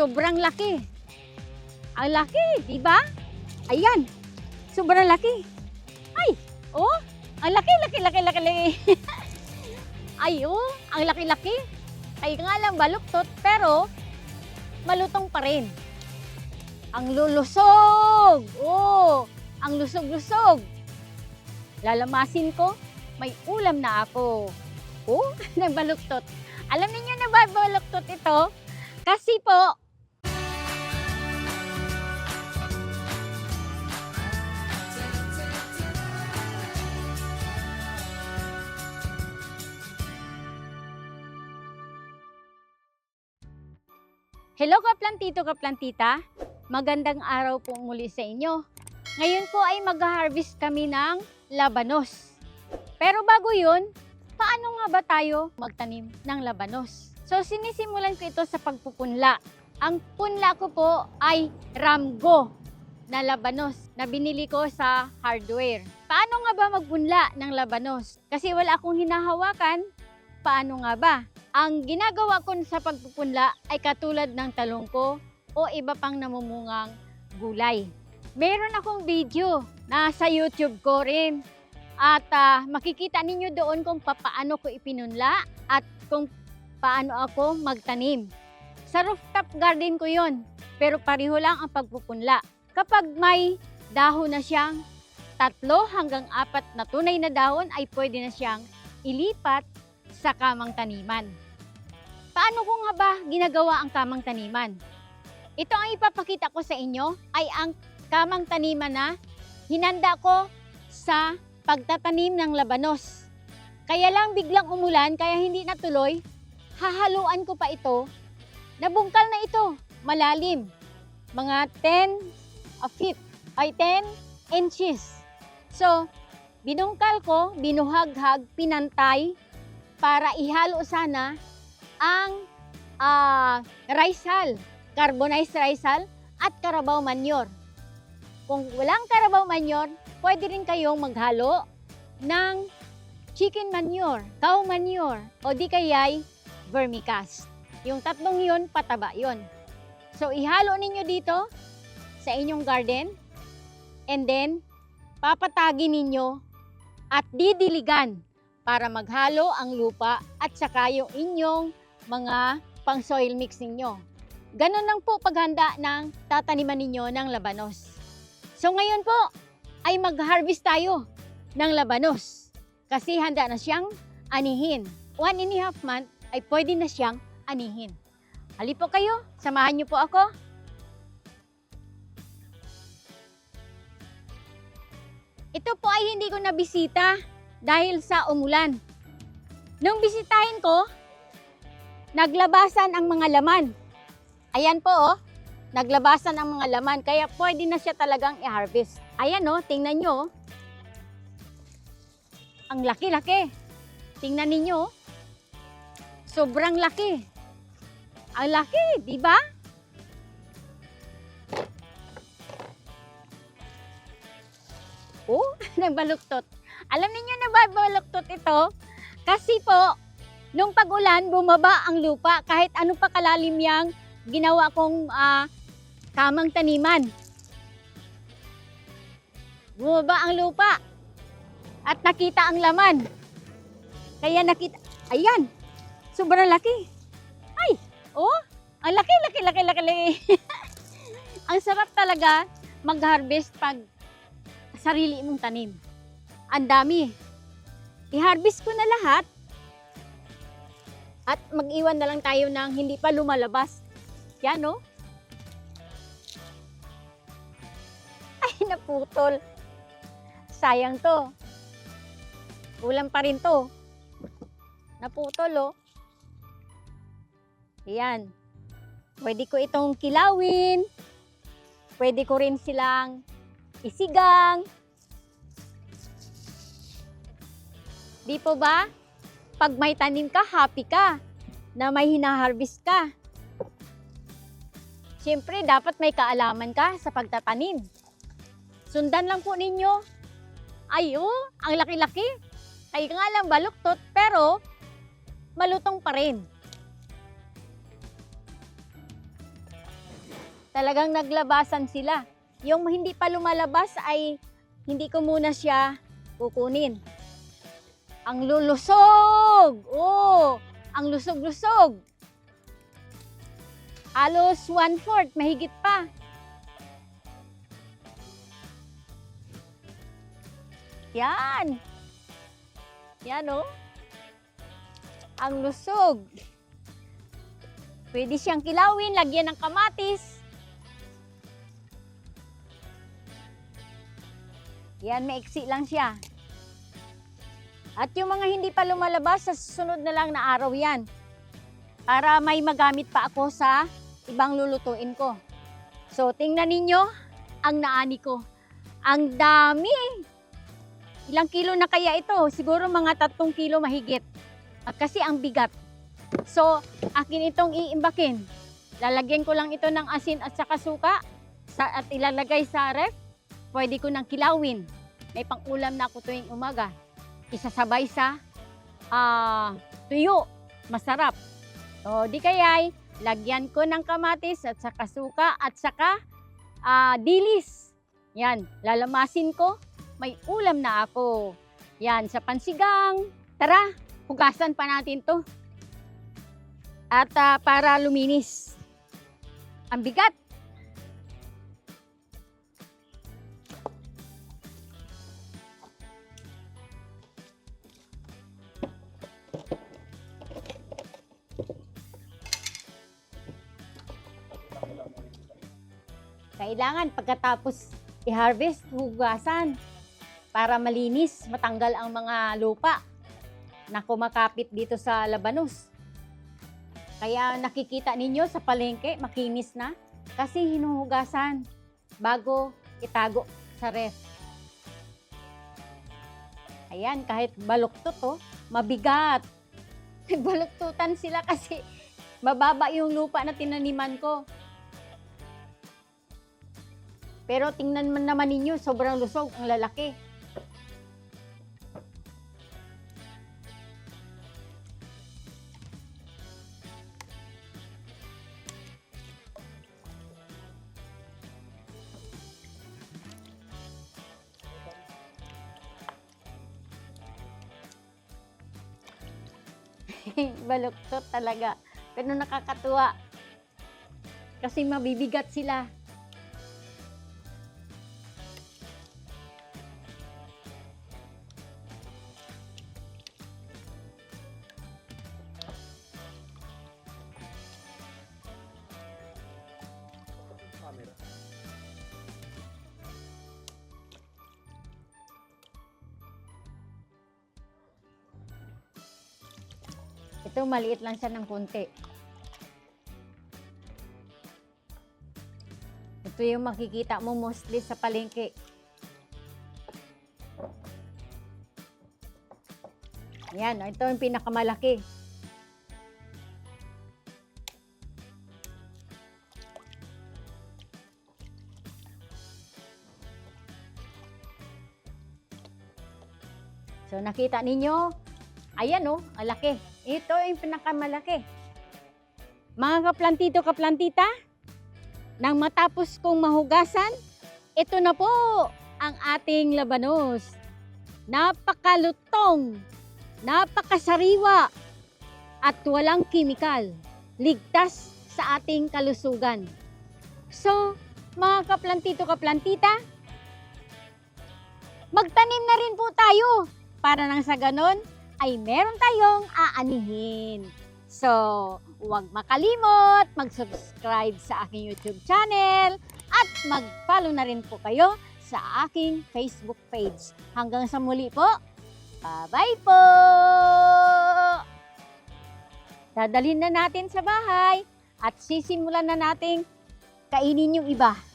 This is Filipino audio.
Sobrang laki. Ang laki, di ba? Ayan. Sobrang laki. Ay, oh, ang laki, laki, laki, laki, laki. Ay, oh, ang laki-laki. Kaya nga lang baluktot, pero malutong pa rin. Ang lulusog! Oh, ang lusog-lusog. Lalamasin ko, may ulam na ako. Oh, nagbaluktot. Alam niyo na ba baluktot ito? Kasi po, Hello kaplantito kaplantita, magandang araw po muli sa inyo. Ngayon po ay mag-harvest kami ng labanos. Pero bago yun, paano nga ba tayo magtanim ng labanos? So sinisimulan ko ito sa pagpupunla. Ang punla ko po ay ramgo na labanos na binili ko sa hardware. Paano nga ba magpunla ng labanos? Kasi wala akong hinahawakan, paano nga ba? Ang ginagawa ko sa pagpupunla ay katulad ng talongko o iba pang namumungang gulay. Meron akong video na sa YouTube ko rin at ah, makikita ninyo doon kung papaano ko ipinunla at kung paano ako magtanim. Sa rooftop garden ko yon, pero pareho lang ang pagpupunla. Kapag may dahon na siyang tatlo hanggang apat na tunay na dahon ay pwede na siyang ilipat sa kamang taniman. Paano ko nga ba ginagawa ang kamang taniman? Ito ang ipapakita ko sa inyo ay ang kamang taniman na hinanda ko sa pagtatanim ng labanos. Kaya lang biglang umulan kaya hindi natuloy, hahaluan ko pa ito. Nabungkal na ito, malalim. Mga 10 a feet, ay 10 inches. So, binungkal ko, binuhaghag, pinantay, para ihalo sana ang ah, rice hull, carbonized hull at carabao manure. Kung walang carabao manure, pwede rin kayong maghalo ng chicken manure, cow manure, o di kaya'y vermicast. Yung tatlong yun, pataba yun. So, ihalo ninyo dito sa inyong garden and then papatagin ninyo at didiligan para maghalo ang lupa at saka yung inyong mga pang soil mix ninyo. Ganun lang po paghanda ng tataniman ninyo ng labanos. So ngayon po ay mag-harvest tayo ng labanos kasi handa na siyang anihin. One and a half month ay pwede na siyang anihin. Hali kayo, samahan niyo po ako. Ito po ay hindi ko nabisita dahil sa umulan. Nung bisitahin ko, naglabasan ang mga laman. Ayan po oh, naglabasan ang mga laman kaya pwede na siya talagang i-harvest. Ayan oh, tingnan nyo. oh. Ang laki-laki. Tingnan ninyo. oh. Sobrang laki. Ang laki, di ba? Oh, nagbaluktot. Alam niyo na ba baluktot ito? Kasi po, nung pag-ulan, bumaba ang lupa kahit ano pa kalalim yang ginawa kong ah, kamang taniman. Bumaba ang lupa at nakita ang laman. Kaya nakita, ayan, sobrang laki. Ay, oh, ang laki, laki, laki, laki, laki. ang sarap talaga mag-harvest pag sarili mong tanim. Ang dami. I-harvest ko na lahat. At mag-iwan na lang tayo ng hindi pa lumalabas. Yan, no? Ay, naputol. Sayang to. Ulam pa rin to. Naputol, oh. Yan. Pwede ko itong kilawin. Pwede ko rin silang isigang. Di po ba? Pag may tanim ka, happy ka na may hinaharvest ka. Siyempre, dapat may kaalaman ka sa pagtatanim. Sundan lang po ninyo. Ay, oh, ang laki-laki. Kaya nga lang baluktot, pero malutong pa rin. talagang naglabasan sila. Yung hindi pa lumalabas ay hindi ko muna siya kukunin. Ang lulusog! Oh, ang lusog-lusog. Halos one-fourth, mahigit pa. Yan. Yan oh. Ang lusog. Pwede siyang kilawin, lagyan ng kamatis. Yan, maiksi lang siya. At yung mga hindi pa lumalabas, sa susunod na lang na araw yan. Para may magamit pa ako sa ibang lulutuin ko. So, tingnan ninyo ang naani ko. Ang dami! Ilang kilo na kaya ito? Siguro mga tatlong kilo mahigit. At kasi ang bigat. So, akin itong iimbakin. Lalagyan ko lang ito ng asin at saka suka sa, at ilalagay sa ref. Pwede ko nang kilawin. May pang-ulam na ako tuwing umaga. Isasabay sa ah, tuyo. Masarap. O, di kaya'y lagyan ko ng kamatis at saka suka at saka ah, dilis. Yan, lalamasin ko. May ulam na ako. Yan, sa pansigang. Tara, hugasan pa natin to. At ah, para luminis. Ang bigat. Kailangan pagkatapos i-harvest, hugasan para malinis, matanggal ang mga lupa na kumakapit dito sa labanos. Kaya nakikita ninyo sa palengke, makinis na kasi hinuhugasan bago itago sa ref. Ayan, kahit baluktot to, mabigat. Baluktutan sila kasi mababa yung lupa na tinaniman ko. Pero tingnan man naman ninyo, sobrang lusog, ang lalaki. Baluktot talaga. Pero nakakatuwa. Kasi mabibigat sila. Ito, maliit lang siya ng konti. Ito yung makikita mo mostly sa palengke. Yan, ito yung pinakamalaki. So nakita ninyo, ayan oh, ang laki. Ito yung pinakamalaki. Mga kaplantito, kaplantita, nang matapos kong mahugasan, ito na po ang ating labanos. Napakalutong, napakasariwa, at walang kimikal. Ligtas sa ating kalusugan. So, mga kaplantito, kaplantita, magtanim na rin po tayo para nang sa ganon ay meron tayong aanihin. So, huwag makalimot, mag-subscribe sa aking YouTube channel at mag-follow na rin po kayo sa aking Facebook page. Hanggang sa muli po, bye-bye po! Dadalhin na natin sa bahay at sisimulan na nating kainin yung iba.